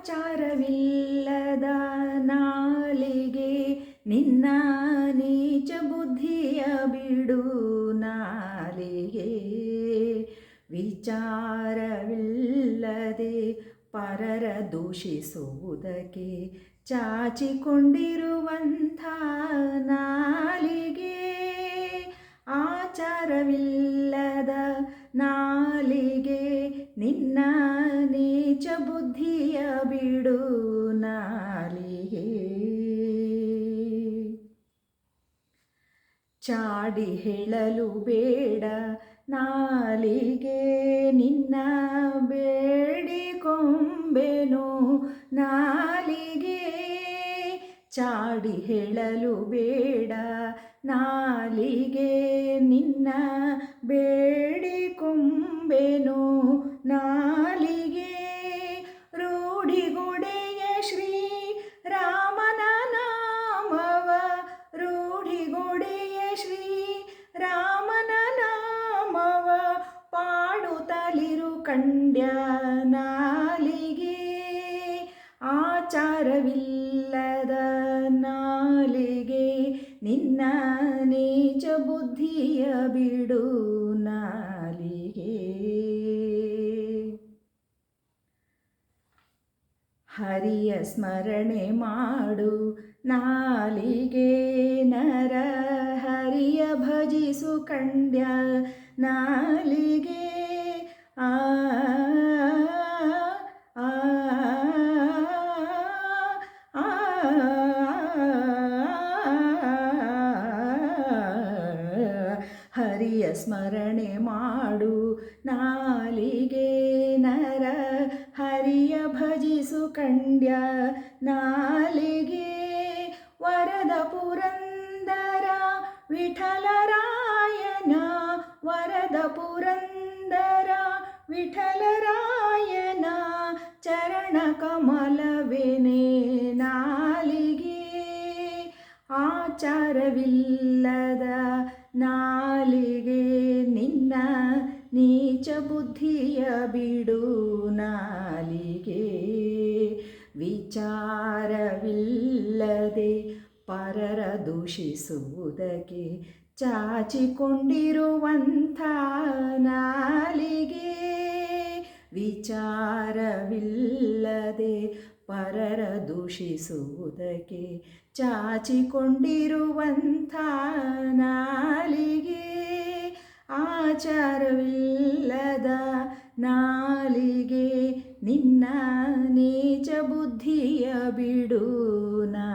ಆಚಾರವಿಲ್ಲದ ನಾಲಿಗೆ ನಿನ್ನ ನೀಚ ಬುದ್ಧಿಯ ಬಿಡು ನಾಲಿಗೆ. ವಿಚಾರವಿಲ್ಲದೆ ಪರರ ದೂಷಿಸುವುದಕ್ಕೆ ಚಾಚಿಕೊಂಡಿರುವಂಥ ನಾಲಿಗೆ. ನೀಚ ಬುದ್ಧಿಯ ಬಿಡು ನಾಲಿಗೆ. ಚಾಡಿ ಹೇಳಲು ಬೇಡ ನಾಲಿಗೆ, ನಿನ್ನ ಬೇಡಿಕೊಂಬೆನು ನಾಲಿಗೆ. ಚಾಡಿ ಹೇಳಲು ಬೇಡ ನಾಲಿಗೆ, ನಿನ್ನ ಬೇಡಿಕೊಂಬೆನು ಕಂಡ್ಯ ನಾಲಿಗೆ ಆಚಾರವಿಲ್ಲದ ನಾಲಿಗೆ ನಿನ್ನ ನೀಚ ಬುದ್ಧಿಯ ಬಿಡು ನಾಲಿಗೆ. ಹರಿಯ ಸ್ಮರಣೆ ಮಾಡು ನಾಲಿಗೆ ನರ ಹರಿಯ ಭಜಿಸು ಕಂಡ್ಯ ನಾಲಿಗೆ. ಹರಿಯ ಸ್ಮರಣೆ ಮಾಡು. ನಾಲಿಗೆ ನರ ಹರಿಯ ಭಜಿಸು ಕಂಡ್ಯ ನಾಲಿಗೆ ವರದ ಪುರಂದರ ವಿಠಲರಾಯನ ವರದ ಪುರಂದರ ವಿಠಲರಾಯನ ಚರಣ ಕಮಲವೆನೆ ನಾಲಿಗೆ. ಆಚಾರವಿಲ್ಲದ ನಾಲಿಗೆ ನಿನ್ನ ನೀಚ ಬುದ್ಧಿಯ ಬಿಡು ನಾಲಿಗೆ. ವಿಚಾರವಿಲ್ಲದೆ ಪರರ ದೂಷಿಸುವುದಕ್ಕೆ ಚಾಚಿಕೊಂಡಿರುವಂಥ ನಾಲಿಗೆ. ವಿಚಾರವಿಲ್ಲದೆ ಪರರ ದೂಷಿಸುವುದಕ್ಕೆ ಚಾಚಿಕೊಂಡಿರುವಂಥ ನಾಲಿಗೆ ಆಚಾರವಿಲ್ಲದ ನಾಲಿಗೆ ನಿನ್ನ ನೀಚ ಬುದ್ಧಿಯ ಬಿಡು ನಾ